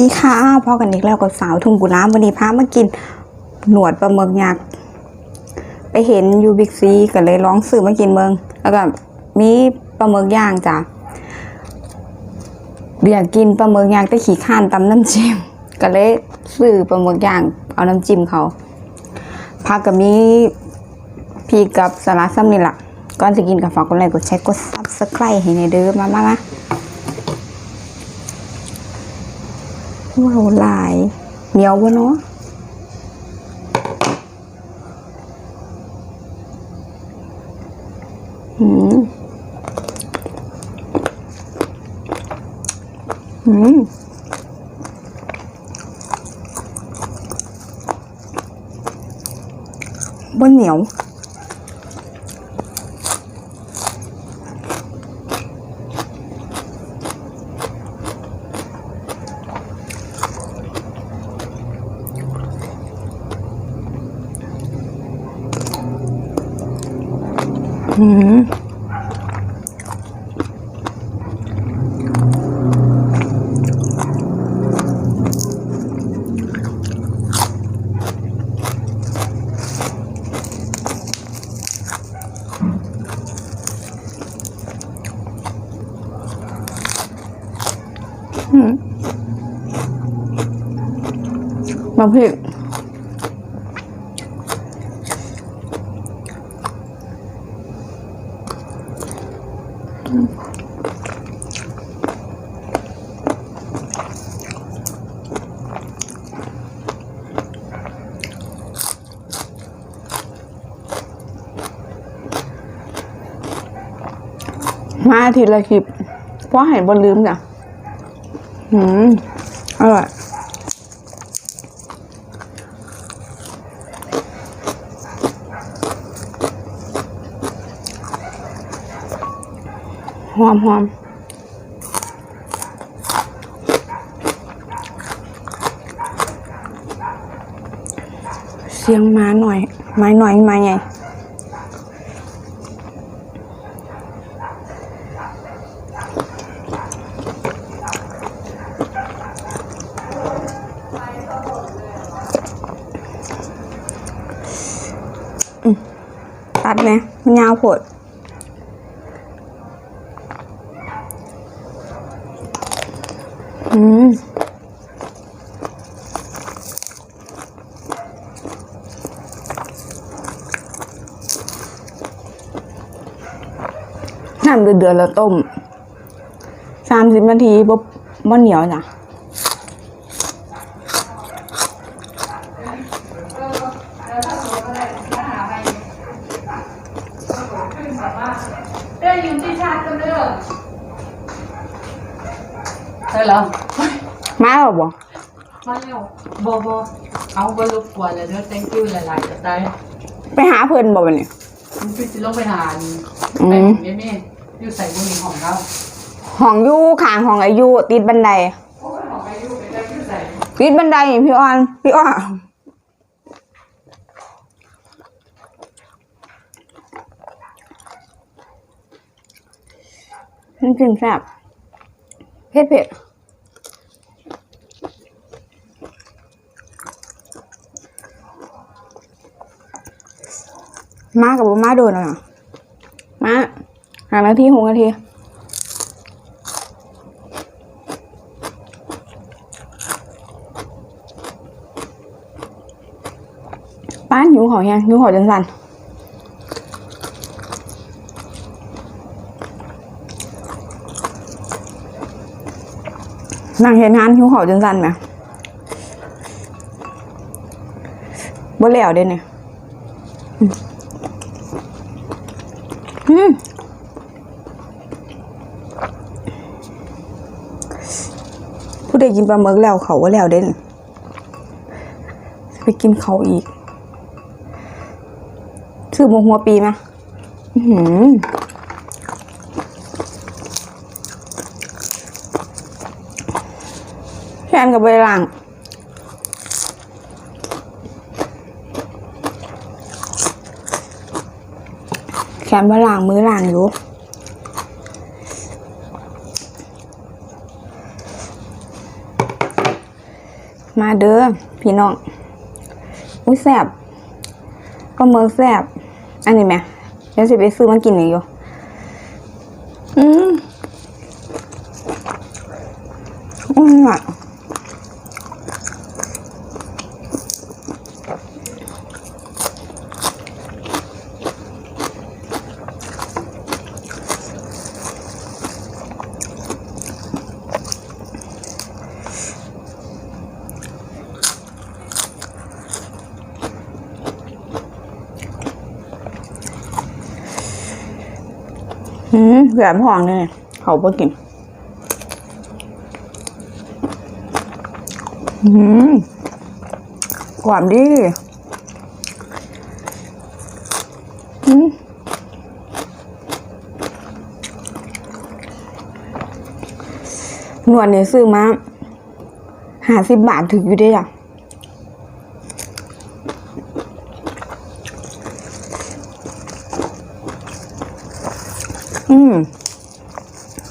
นี่ค่ะพอกันอีกแล้วกับสาวทุ่งกุลาวันนี้พามากินหนวดปลาหมึกยักษ์ไปเห็นยูบิกซีก็เลยลองซื้อมากินเมือง แล้วก็มีปลาหมึกย่างจ้ะอยากกินปลาหมึกย่างแต่ขี้ข้านตำน้ำจิ้มก็เลยซื้อปลาหมึกย่างเอาน้ำจิ้มเขาพักกับมีพีกับสาระซ้ำนี่แหละก่อนจะกินกับฝากกดไลค์กดแชร์กดซับสไครต์ให้ในเด้อมามามา ว้าวลาย เหนียววะเนาะหืมหืมบนเหนียว หืมหืมม มาทีละคลิปเพราะให้บนลืมจ้ะหืมอร่อยหอมหอมเสียงม้าหน่อย ไม้หน่อยไม้ใหญ่ ตัดไหมมันยาวโผดอืมน้ำเดือดๆแล้วต้มสามสิบนาทีปุ๊บบบ่เหนียวจ้ะ ได้ยินที่ชาติกันเด้อ ใช่แล้วมาหรอบ่มาเร็วบอบอเอาบรบกวนเลยเด้อ thank you หลายๆจะได้ไปหาเพื่อนบ่วันนี้มันคือสิลงไปหาอืมแม่แม่อยู่ใส่บุหรี่ของเราห้องอยู่ข้างห้องอายุ ติดบันไดโอ้ยของอายุไปได้อยู่ใส่ติดบันไดนี่พี่อ้อนพี่อ้อนมันกินแซ่บเผ็ดเผ็ด มากับบ่มาโดนเลยเหรอมาหานาทีหกนาทีป้านหิวหอยังหิวหอยจนสั่นนั่งเห็นงานหิวหอยจนสั่นไหมบ่แล้วเด้เนี่ย ผู้ใดกินปลาหมึกแล้วเขาก็แล้วเด้นไปกินเขาอีกซื้อมกหัวปีมาอื้อหือแค่นกับใบล่าง แขนบล่างมือล่างอยู่มาเด้อพี่น้อง อุ้ยแซ่บก็เมืองแซ่บอันนี้ไหมเดี๋ยวสิไปซื้อมากินอีกอยู่ อืมแหลมหองเลยเขาบ่กิน อืมหวานดีอืมหนวดเนี่ยซื้อมาหาสิบบาทถึงอยู่ได้จ้ะ อืม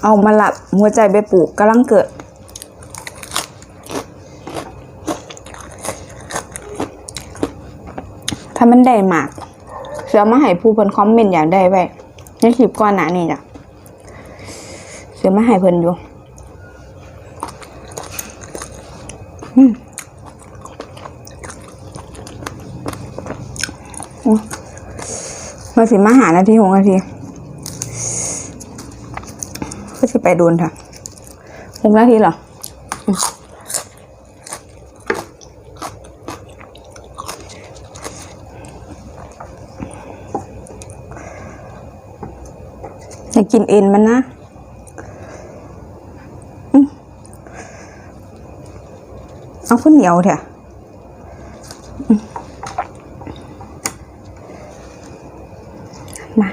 เอามาหลับหัวใจไปปลูกกำลังเกิด ถ้ามันได้มาก เสือมาให้ผู้เพิ่นคอมเมนต์อยากได้ไว้ในคลิปก่อนหน้านี้จ้ะเสือมาให้เพิ่นอยู่อืมมาสิมาหานาทีหกนาที ก็จะไปโดนค่ะหกนาทีเหรออยากกินเอ็นมันนะอเอาข้าวเหนียวเถอะมา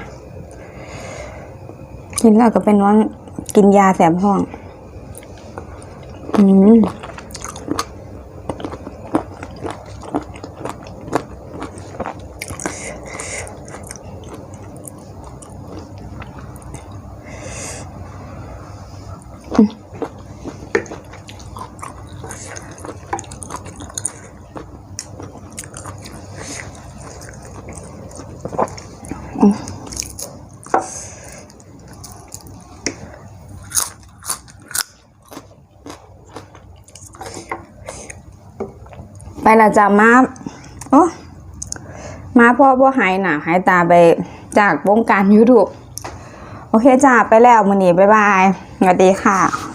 กินแล้วก็เป็นว่า กินยาแสบห้อง อืม ละจ้ามาโอ้มาพ่อพ่อหายหนาหายตาไปจากวงการยูทูบโอเคจ้าไปแล้วมือนี้บ๊ายบายสวัสดีค่ะ